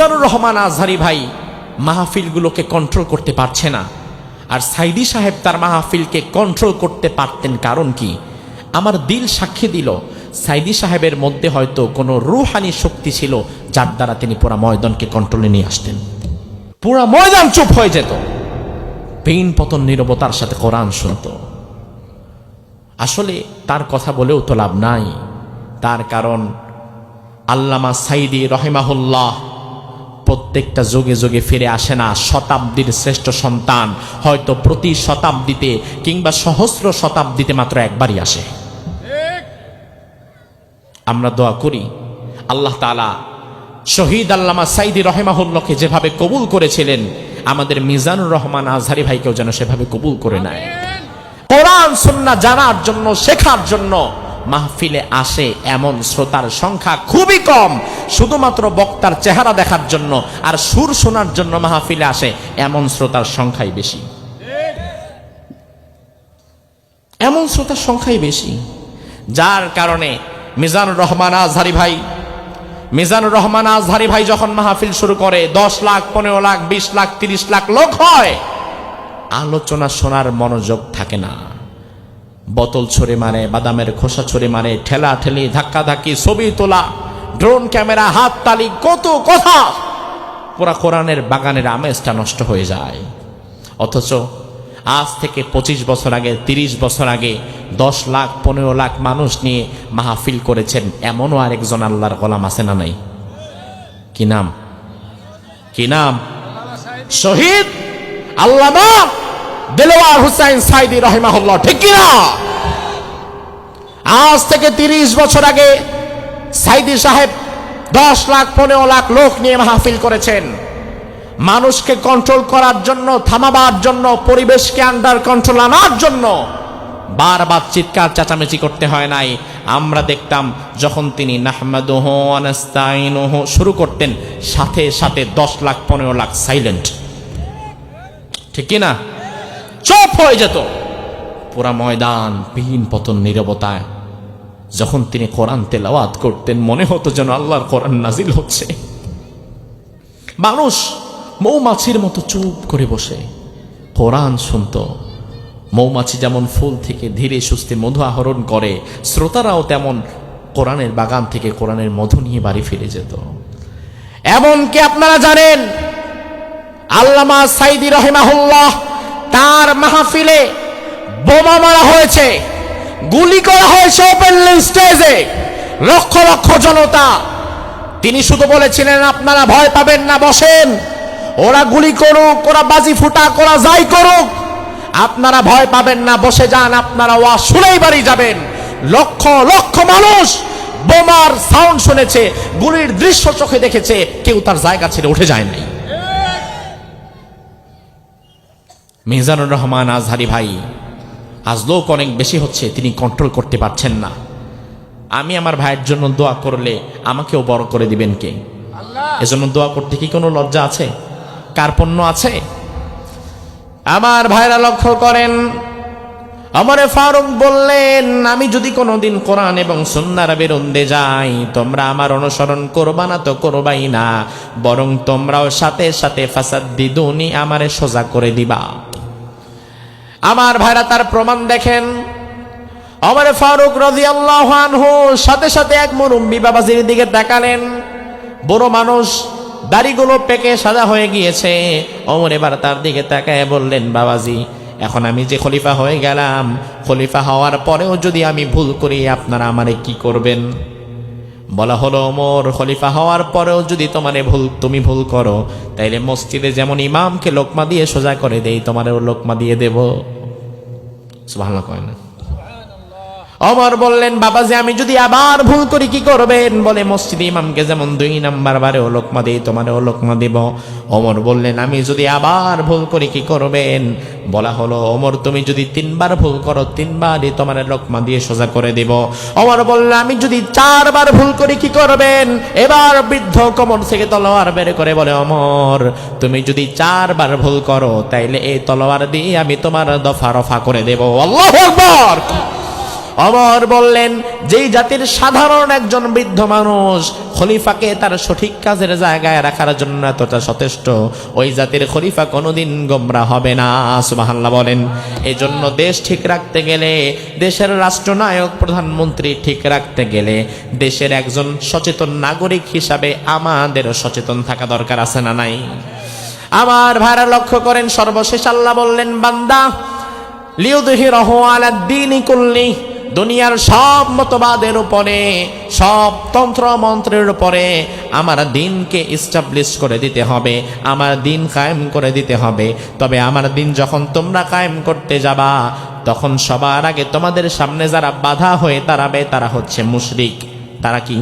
মিজানুর রহমান আজহারি ভাই মাহফিলগুলোকে কন্ট্রোল করতে পারছে না। আর সাইদি সাহেব তার মাহফিলকে কন্ট্রোল করতে পারতেন কারণ কি? আমার দিল সাক্ষী দিল, সাইদি সাহেবের মধ্যে হয়তো কোনো রুহানি শক্তি ছিল যার দ্বারা তিনি পুরা ময়দানকে কন্ট্রোলে নিয়ে আসতেন। পুরা ময়দান চুপ হয়ে যেত। পেইন পতন নিরবতার সাথে কোরআন শুনত। আসলে তার কথা বলেও তো লাভ নাই। তার কারণ আল্লামা সাইদি রহেমাহুল্লাহ প্রত্যেকটা যোগে যোগে ফিরে আসে না। শতাব্দীর শ্রেষ্ঠ সন্তান হয়তো প্রতি শতাব্দীতে কিংবা সহস্র শতাব্দীতে মাত্র একবারই আসে। আমরা দোয়া করি, আল্লাহ তালা শহীদ আল্লামা সাইদি রহেমাহুল্লাহকে যেভাবে কবুল করেছিলেন, আমাদের মিজানুর রহমান আজহারি ভাইকেও যেন সেভাবে কবুল করে নেয়। কোরআন সুন্না জানার জন্য, শেখার জন্য মাহফিলে আসে এমন শ্রোতার সংখ্যা খুবই কম। শুধুমাত্র বক্তার চেহারা দেখার জন্য আর সুর শোনার জন্য মাহফিলে আসে এমন শ্রোতার সংখ্যাই বেশি। এমন শ্রোতার সংখ্যাই বেশি। যার কারণে মিজানুর রহমান আজহারি ভাই মিজানুর রহমান আজহারি ভাই যখন মাহফিল শুরু করে, দশ লাখ, পনেরো লাখ, বিশ লাখ, তিরিশ লাখ লোক হয়। আলোচনা শোনার মনোযোগ থাকে না। বোতল ছড়ে মারে, বাদামের খোসা ছড়ে মারে, ঠেলা ঠেলি, ধাক্কা ধাক্কি, ছবি তোলা, ড্রোন ক্যামেরা, হাত তালি, কত কথা। পুরা কোরআনের বাগানের আমেজটা নষ্ট হয়ে যায়। অথচ আজ থেকে পঁচিশ বছর আগে, তিরিশ বছর আগে, দশ লাখ, পনেরো লাখ মানুষ নিয়ে মাহফিল করেছেন এমনও আরেকজন আল্লাহর গোলাম আছে না নাই? কি নাম? কি নাম? শহীদ? আল্লামা? দেলোয়ার হুসাইন সাইদি রহিমাহুল্লাহ, ঠিক কিনা? আজ থেকে তিরিশ বছর আগে সাইদি সাহেব দশ লাখ, পনেরো লাখ লোক নিয়ে মাহফিল করেছেন। মানুষকে কন্ট্রোল করার জন্য, থামাবার জন্য, পরিবেশকে আন্ডার কন্ট্রোল আনার জন্য বারবার চিৎকার, চেঁচামেচি করতে হয় নাই। আমরা দেখতাম যখন তিনি নাহমাদুহ শুরু করতেন, সাথে সাথে দশ লাখ, পনেরো লাখ সাইলেন্ট ঠিক না চুপ হয়ে যেত। পুরা ময়দান, বিহীন পতন, নিরবতায়। যখন তিনি কোরআন তেলাওয়াত করতেন, মনে হতো যেন আল্লাহর কোরআন নাজিল হচ্ছে। মানুষ মৌমাছির মতো চুপ করে বসে। কোরআন শুনত। মৌমাছি যেমন ফুল থেকে ধীরে সুস্থে মধু আহরণ করে, শ্রোতারাও তেমন কোরআনের বাগান থেকে কোরআনের মধু নিয়ে বাড়ি ফিরে যেত। এমনকি আপনারা জানেন, আল্লামা সাইদি রহেমাহুল্লাহ তার মাহফিলে বোমা মারা হয়েছে, গুলি করা হয়েছে ওপেন স্টেজে লক্ষ লক্ষ জনতা, তিনি শুধু বলেছিলেন, আপনারা ভয় পাবেন না, বসেন। ওরা গুলি করুক, ওরা বাজি ফুটাক ওরা যাই করুক। আপনারা ভয় পাবেন না, বসে যান, আপনারা ওয়া শুনেই বাড়ি যাবেন। লক্ষ লক্ষ মানুষ বোমার সাউন্ড শুনেছে, গুলির দৃশ্য চোখে দেখেছে, কেউ তার জায়গা ছেড়ে উঠে যায় নাই। মিজানুর রহমান আজহারি ভাই আজ লোক অনেক বেশি হচ্ছে তিনি কন্ট্রোল করতে পারছেন না। আমি আমার ভাইয়ের জন্য দোয়া করলে আমাকেও বড় করে দিবেন কে? এজন্য দোয়া করতে কি কোনো লজ্জা আছে? কার্পণ্য আছে? আমার ভাইরা লক্ষ্য করেন আমারে ফারুক বললেন আমি যদি কোনোদিন কোরআন এবং সুন্নার বেরন্দে যাই তোমরা আমার অনুসরণ করবা না তো করবাই না বরং তোমরাও সাথে সাথে ফাসাদ দিদুনি আমারে সোজা করে দিবা। আমার ভাইরা তার প্রমাণ দেখেন। আমার ফারুক রাজি আনহু সাথে সাথে এক মুরব্বী বাবাজির দিকে তাকালেন। বড় মানুষ দাড়িগুলো পেকে সাদা হয়ে গিয়েছে। অমর এবার তার দিকে তাকায় বললেন, বাবাজি, এখন আমি যে খলিফা হয়ে গেলাম, খলিফা হওয়ার পরেও যদি আমি ভুল করি, আপনারা আমারে কি করবেন? বলা হলো, ওমর, খলিফা হওয়ার পরেও যদি তোমারে ভুল, তুমি ভুল করো, তাইলে মসজিদে যেমন ইমামকে লোকমা দিয়ে সোজা করে দেই, তোমারও লোকমা দিয়ে দেব। ভালো কয় না অমর বললেন বাবা যে আমি যদি আবার ভুল করি কি করবেন? বলে, মসজিদে ইমামকে যেমন দুই নাম্বার বারে লোকমা দিই, তোমারও লোকমা দেব। অমর বললেন, আমি যদি আবার ভুল করি কি করবেন? বলা হলো, অমর, তুমি যদি তিনবার ভুল করো, তিনবারই তোমার লোকমা দিয়ে সোজা করে দেব। অমর বললেন, আমি যদি চারবার ভুল করি কি করবেন? এবার বৃদ্ধ কমর থেকে তলোয়ার বের করে বলে, অমর, তুমি যদি চারবার ভুল করো, তাইলে এই তলোয়ার দিয়ে আমি তোমার দফা রফা করে দেব। আল্লাহ আকবার! অমর বললেন, যেই জাতির সাধারণ একজন বৃদ্ধ মানুষ খলিফাকে তার সঠিক কাজের জায়গায় রাখার জন্য এতটা সচেষ্ট ওই জাতির খলিফা কোনোদিন গোমরা হবে না সুবাহাল্লাহ বলেন। এই জন্য দেশ ঠিক রাখতে গেলে, দেশের রাষ্ট্রনায়ক, প্রধানমন্ত্রী ঠিক রাখতে গেলে, দেশের একজন সচেতন নাগরিক হিসাবে আমাদেরও সচেতন থাকা দরকার আছে না নাই? আমার ভাড়া লক্ষ্য করেন, সর্বশেষ আল্লাহ বললেন, বান্দা, লিউদহিরহু আলাদ্দীনি কুল্লি দুনিয়ার সব মতবাদের উপরে, সব তন্ত্র মন্ত্রের উপরে আমার দিনকে ইস্টাবলিশ করে দিতে হবে, আমার দিন কায়েম করে দিতে হবে। তবে আমার দিন যখন তোমরা কায়েম করতে যাবা, তখন সবার আগে তোমাদের সামনে যারা বাধা হয়ে দাঁড়াবে তারা হচ্ছে মুশরিক। তারা কি?